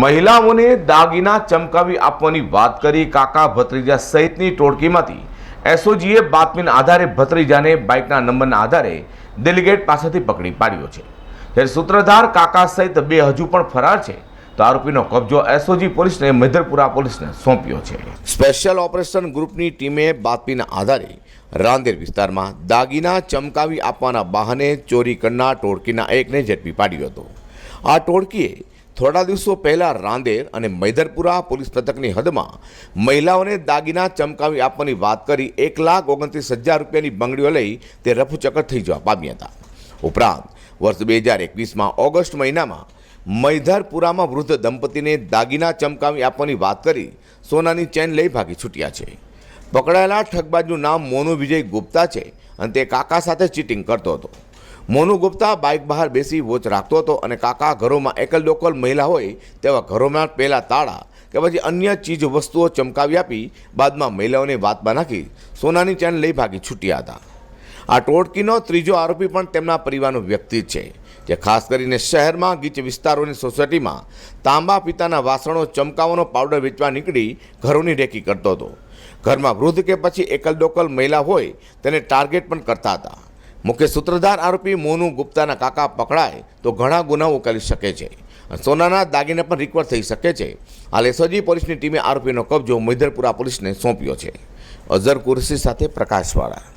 મહિલાઓને દાગીના ચમકાવી આપવાની વાત કરી કાકા ભત્રીજા સહિતની ટોળકીમાંથી. એસઓજીએ બાતમીના આધારે ભત્રીજાને બાઇકના નંબરના આધારે ડેલિગેટ પાસેથી પકડી પાડ્યો છે. જ્યારે સૂત્રધાર કાકા સહિત બે હજુ પણ ફરાર છે, તો આરોપીનો કબજો એસઓજી પોલીસને મૈદરપુરા પોલીસને સોંપ્યો છે. સ્પેશિયલ ઓપરેશન ગ્રુપની ટીમે બાતમીના આધારે રાંદેર વિસ્તારમાં દાગીના ચમકાવી આપવાના બહાને ચોરી કરનાર ટોળકીના એકને ઝડપી પાડ્યો હતો. આ ટોળકીએ થોડા દિવસો પહેલાં રાંદેર અને મૈદરપુરા પોલીસ મથકની હદમાં મહિલાઓને દાગીના ચમકાવી આપવાની વાત કરી એક લાખ ઓગણત્રીસ હજાર રૂપિયાની બંગડીઓ લઈ તે રફુચક્કર થઈ જવા પામ્યા હતા. ઉપરાંત, વર્ષ બે હજાર એકવીસમાં ઓગસ્ટ મહિનામાં મૈધરપુરામાં વૃદ્ધ દંપતીને દાગીના ચમકાવી આપવાની વાત કરી સોનાની ચેન લઈ ભાગી છૂટ્યા છે. પકડાયેલા ઠગબાજનું નામ મોનુ વિજય ગુપ્તા છે અને તે કાકા સાથે ચીટિંગ કરતો હતો. મોનુ ગુપ્તા બાઇક બહાર બેસી વોચ રાખતો હતો અને કાકા ઘરોમાં એકલ ડોકલ મહિલા હોય તેવા ઘરોમાં પહેલાં તાળા કે પછી અન્ય ચીજ વસ્તુઓ ચમકાવી આપી બાદમાં મહિલાઓને વાતમાં નાખી સોનાની ચેન લઈ ભાગી છૂટ્યા હતા. આ ટોળકીનો ત્રીજો આરોપી પણ તેમના પરિવારનો વ્યક્તિ છે, જે ખાસ કરીને શહેરમાં ગીચ વિસ્તારોની સોસાયટીમાં તાંબા પિત્તાના વાસણો, ચમકાવાનો પાવડર વેચવા નીકળી ઘરોની રેકી કરતો હતો. ઘરમાં વૃદ્ધ કે પછી એકલ ડોકલ મહિલા હોય તેને ટાર્ગેટ પણ કરતા હતા. મુખ્ય સૂત્રધાર આરોપી મોનુ ગુપ્તાના કાકા પકડાય તો ઘણા ગુનાઓ ઉકેલી શકે છે. સોનાના દાગીને પણ રિકવર થઈ શકે છે. હાલ એસઓજી પોલીસની ટીમે આરોપીનો કબજો મૈદરપુરા પોલીસને સોંપ્યો છે. અઝર કુરશી સાથે પ્રકાશવાળા.